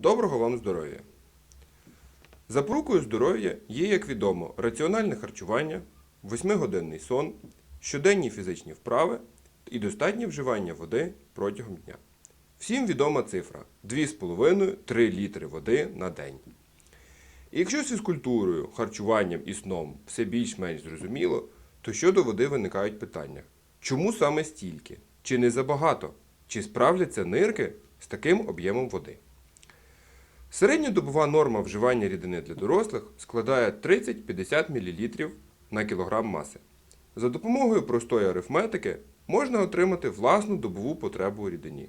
Доброго вам здоров'я! Запорукою здоров'я є, як відомо, раціональне харчування, 8-годинний сон, щоденні фізичні вправи і достатнє вживання води протягом дня. Всім відома цифра 2,5-3 літри води на день. І якщо з фізкультурою, харчуванням і сном все більш-менш зрозуміло, то щодо води виникають питання: чому саме стільки? Чи не забагато? Чи справляться нирки з таким об'ємом води? Середньодобова норма вживання рідини для дорослих складає 30-50 мл на кілограм маси. За допомогою простої арифметики можна отримати власну добову потребу у рідині.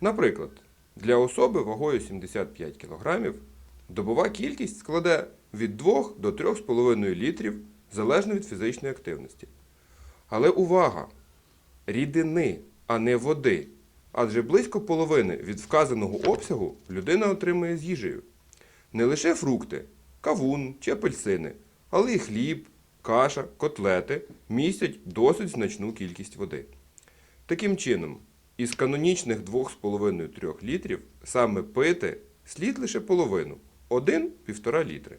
Наприклад, для особи вагою 75 кг добова кількість складе від 2 до 3,5 літрів залежно від фізичної активності. Але увага! Рідини, а не води. Адже близько половини від вказаного обсягу людина отримує з їжею. Не лише фрукти, кавун чи апельсини, але й хліб, каша, котлети містять досить значну кількість води. Таким чином, із канонічних 2,5-3 літрів саме пити слід лише половину 1-1,5 літри.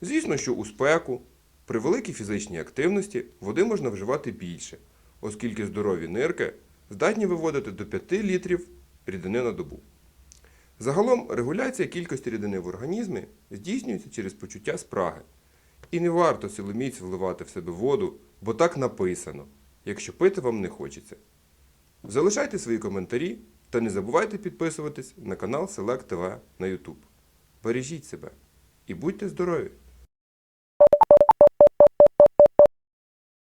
Звісно, що у спеку, при великій фізичній активності води можна вживати більше, оскільки здорові нирки здатні виводити до 5 літрів рідини на добу. Загалом регуляція кількості рідини в організмі здійснюється через почуття спраги. І не варто силоміць вливати в себе воду, бо так написано, якщо пити вам не хочеться. Залишайте свої коментарі та не забувайте підписуватись на канал Select TV на YouTube. Бережіть себе і будьте здорові!